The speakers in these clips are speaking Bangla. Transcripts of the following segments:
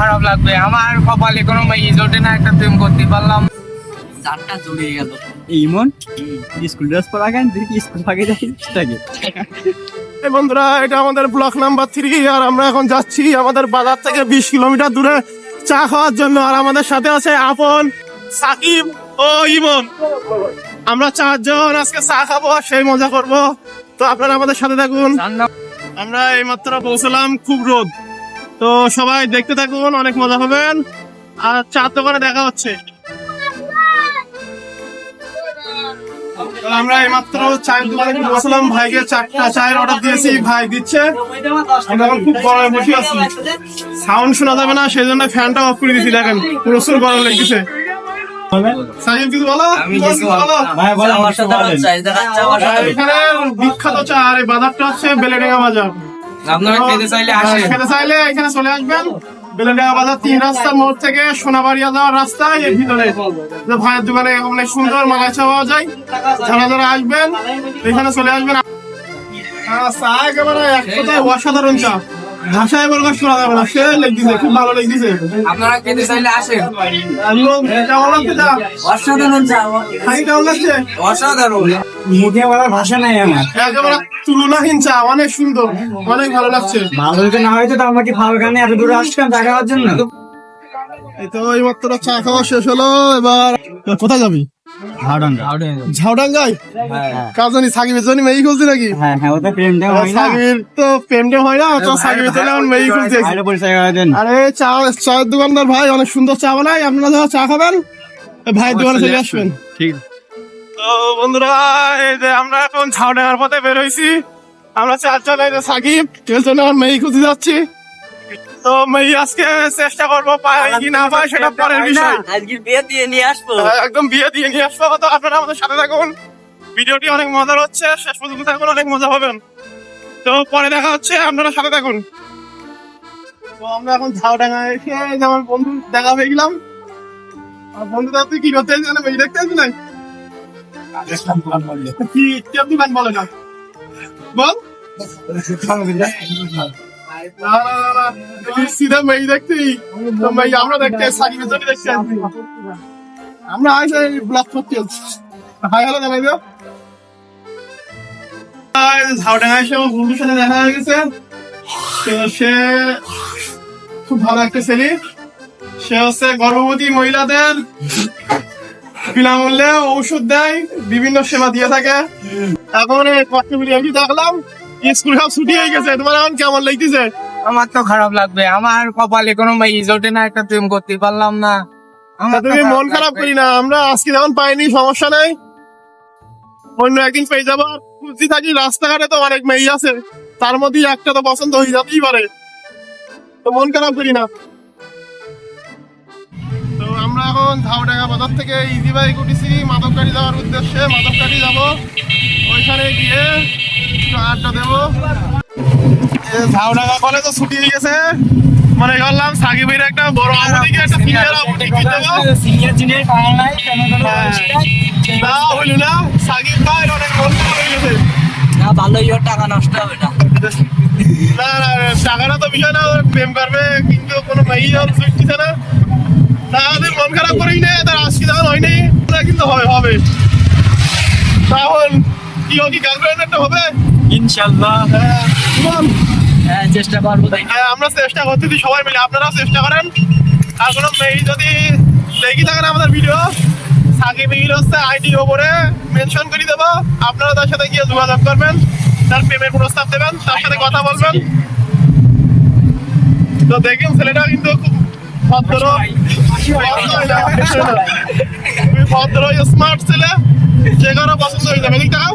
খারাপ লাগবে। আমার কপালে কোনো মেয়ে জোটে না একটা প্রেম করতে পারলাম। জানটা জড়িয়ে গেল ইমন স্কুল ড্রেস পরা কেন? কি স্কুল ফাঁকে নাকি? এই বন্ধুরা এটা আমাদের ব্লক নাম্বার থ্রি আর আমরা এখন যাচ্ছি আমাদের বাজার থেকে বিশ কিলোমিটার দূরে চা খাওয়ার জন্য। আর আমাদের সাথে আছে আপন সাকিব ও ইমন। আমরা চারজন আজকে চা খাব আর সেই মজা করব। তো আপনারা আমাদের সাথে থাকুন। আমরা এইমাত্র পৌঁছলাম খুব রোদ। তো সবাই দেখতে থাকুন অনেক মজা পাবেন আর চার দোকানে দেখা হচ্ছে। আমরা এইমাত্র চায়ের দোকানে বসলাম ভাইকে চারটা চায়ের অর্ডার দিয়েছি ভাই দিচ্ছে। আমরা এখন খুব গরমে বসে আছি। সাউন্ড শোনা যাবে না সেই জন্য ফ্যানটা অফ করে দিয়েছি দেখেন। প্রচুর গরম লেগেছে বিখ্যাত চা আর এই বাজারটা হচ্ছে বেলেডেঙ্গা বাজার। আপনারা খেতে চাইলে আসেন। খেতে চাইলে এখানে চলে আসবেন। বেলেডেঙ্গা বাজার তিন রাস্তার মোড় থেকে সোনাবাড়িয়া যাওয়ার রাস্তায় এর ভিতরে। যে ভাইয়ের দোকানে অনেক সুন্দর মালাই চা পাওয়া যায়। যারা যারা আসবেন এখানে চলে আসবেন। চা একেবারে এক কথায় অসাধারণ চা। ভাষায় প্রকাশ করা যাবে না। সে লেগেছে খুব ভালো লেগেছে আপনারা খেতে চাইলে আসেন। অসাধারণ চা খাই কেমন লাগছে? অসাধারণ। মুখে বলার ভাষা নাই আমার। একেবারে তুলনাহীন চা অনেক সুন্দর অনেক ভালো লাগছে। ভালো যদি না হয়তো তো আমাকে ভালো গানে এত দূরে আসলাম চা খাওয়ার জন্য? এই তো এই মাত্র চা খাওয়া শেষ হলো এবার কোথায় যাবি? ঝাউডাঙ্গায়? সাকিবের জন্য মেয়ে খুলছি নাকি? হ্যাঁ হ্যাঁ প্রেমটা হয় না। সাকিবের তো প্রেমটা হয় না তো সাকিবের জন্য মেয়ে খুলছি। আরে চা চায়ের দোকানদার ভাই অনেক সুন্দর চা বানায়। আপনারা যারা চা খাবেন। ভাইয়ের দোকানে চলে আসবেন। ঠিক। তো বন্ধুরা এই যে আমরা এখন ঝাউডাঙ্গার পথে বের হয়েছি। আমরা এই যে সাকিব এর জন্য আমার মেয়ে খুঁজে যাচ্ছি। তো আজকে চেষ্টা করব কি না পাই সেটা পরের বিষয়। আজকে বিয়ে দিয়ে নিয়ে আসব। হ্যাঁ, একদম বিয়ে দিয়ে নিয়ে আসব। তো আপনারা আমাদের সাথে থাকুন। ভিডিওটি অনেক মজার হচ্ছে। শেষ পর্যন্ত থাকুন অনেক মজা পাবেন তো পরে দেখা হচ্ছে। আপনারা সাথে থাকুন। তো আমরা এখন ঝাউডাঙ্গা এসে আমার বন্ধু দেখা হয়ে গেলাম। আর বন্ধুটা তুই কি করতে চাইছিস মেয়ে দেখতে চাইছিস নাই? কি কি বলে না? বল। না, না, না, না। সিধা মেয়ে দেখতি মেয়ে আমরা দেখতে সাকিবের জন্য দেখতে আসছি। আমরা আজ এই ব্লক করতে যাচ্ছি হাই হ্যালো জানাই দিও ঝাউডাঙ্গা এসে আমার বন্ধুর সাথে দেখা হয়ে গেছে। তো সে খুব ভালো একটা ছেলে। সে হচ্ছে গর্ভবতী মহিলাদের বিনামূল্যে ঔষধ দেয় বিভিন্ন সেবা দিয়ে থাকে। এখন এই কষ্ট বিরিয়ানি দেখলাম স্কুল সব ছুটি হয়ে গেছে তোমার এখন কেমন লাগতেছে? আমার তো খারাপ লাগবে আমার কপালে কোনো মেয়ে জোটে না একটা প্রেম করতে পারলাম না। তুমি মন খারাপ করি না আমরা আজকে যেমন পাইনি সমস্যা নাই। অন্য একদিন পেয়ে যাব খুঁজতে থাকি রাস্তাঘাটে তো অনেক মেয়ে আছে তার মধ্যে একটা তো পছন্দ হয়ে যাবেই পারে। তো মন খারাপ করি না। আমরা এখন ঝাউডাঙ্গা বাজার থেকে ইজি বাইক উঠেছি মাদককাঠি যাওয়ার উদ্দেশ্যে মাদককাঠি যাব। ওইখানে গিয়ে একটু আড্ডা দেবো। ঝাউডাঙ্গা কলে তো ছুটি হয়ে গেছে। মনে করলাম সাকিবের একটা বড় আমদিকে একটা সিনিয়র আমদিকে দেবো। সিনিয়র জুনিয়র পাওয়া নাই না হইল না। সাকিব ভাই অনেক মন খারাপ হয়ে গেছে। না ভালো ইয়োর টাকা নষ্ট হবে না। না না টাকাটা তো বিষয় না প্রেম করবে কিন্তু কোনো আর সুইটছে না। মন খারাপ করেই না তার আজকে যখন হয়নি। কিন্তু হবে হবে। তাহলে কি ও কি গার্লফ্রেন্ড একটা হবে? ইনশাআল্লাহ হ্যাঁ হ্যাঁ চেষ্টা করব তাই। হ্যাঁ আমরা চেষ্টা করতেছি সবাই মিলে আপনারাও চেষ্টা করেন। আর কোনো মেয়ে যদি দেখি থাকেন আমাদের ভিডিও সাকিব ইল হচ্ছে আইডি ওপরে মেনশন করে দেবো। আপনারা তার সাথে গিয়ে যোগাযোগ করবেন তার প্রেমের প্রস্তাব দেবেন তার সাথে কথা বলবেন। তো দেখুন ছেলেটা কিন্তু ভদ্র স্মার্ট ছেলে। যে কারও পছন্দ হয়ে যাবে, ঠিক দেখাও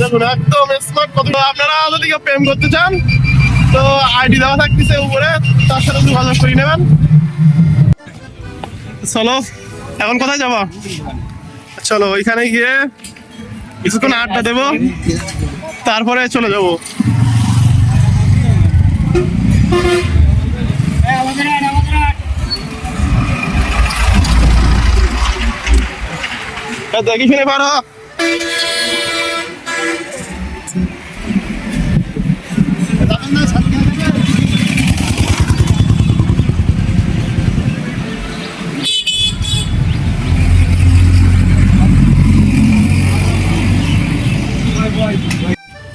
দেখুন, একদম স্মার্ট কত আপনারা যদি কেউ প্রেম করতে চান, তো আইডি দেওয়া থাকতেছে উপরে, তার সাথে যোগাযোগ করে নেবেন। চলো, এখন কোথায় যাব? চলো ওইখানে গিয়ে কিছুক্ষণ আড্ডা দেবো, তারপরে চলে যাব। দেখি শুনে পারো।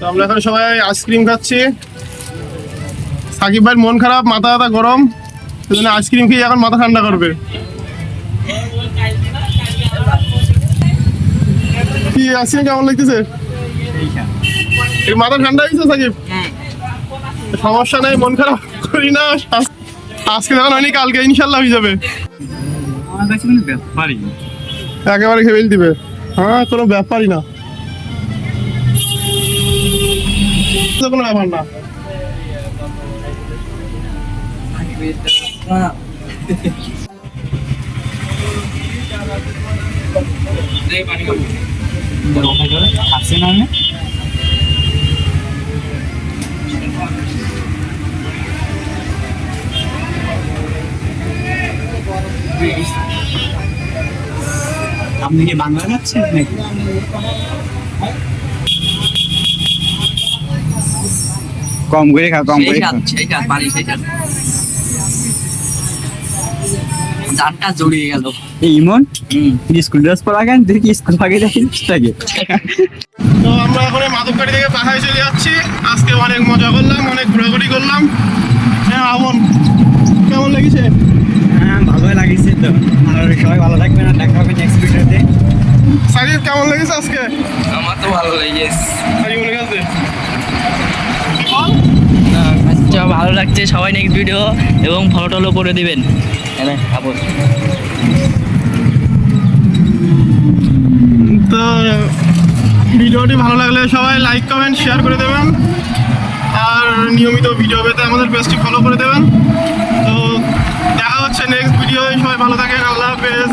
আমরা এখন সবাই আইসক্রিম খাচ্ছি। সাকিব ভাইয়ের মন খারাপ, মাথা ব্যথা গরম। সেজন্য আইসক্রিম খেয়ে এখন মাথা ঠান্ডা করবে। কি আইসক্রিম কেমন লাগতেছে? মাথা ঠান্ডা হয়েছে সাকিব সমস্যা নেই মন খারাপ করি না। আজকে যখন হয়নি কালকে ইনশাল্লাহ হয়ে যাবে। একেবারে খেয়ে দিবে। হ্যাঁ কোনো ব্যাপারই না। কোনো ব্যাপার না। আছে না আমি? আপনি কি বাংলা যাচ্ছেন নাকি? কম করে খাও কম করে সেইটা পানি সেইটা জানটা জড়িয়ে গেল। এই ইমন স্কুল ড্রেস পরা কেন তুই কি স্কুল ফাঁকে যাচ্ছিস থাকে তো আমরা এখন এই থেকে পাহাড়ে চলে যাচ্ছি। আজকে অনেক মজা করলাম অনেক ঘোরাঘুরি করলাম। হ্যাঁ আমন কেমন লেগেছে? হ্যাঁ ভালোই লাগিয়েছে তো। আর সবাই ভালো থাকবেন আর দেখা হবে নেক্সট ভিডিওতে সাকিব কেমন লেগেছে আজকে? আমার তো ভালো লেগেছে। সাকিব লেগেছে আচ্ছা ভালো লাগছে। সবাই নেক্সট ভিডিও এবং ফলো টলো করে দিবেন। হ্যাঁ আবার তো, ভিডিওটি ভালো লাগলে সবাই লাইক কমেন্ট শেয়ার করে দেবেন। আর নিয়মিত ভিডিও পেতে আমাদের পেজটি ফলো করে দেবেন। তো, দেখা হচ্ছে নেক্সট ভিডিও সবাই ভালো থাকেন। আল্লাহ হাফেজ।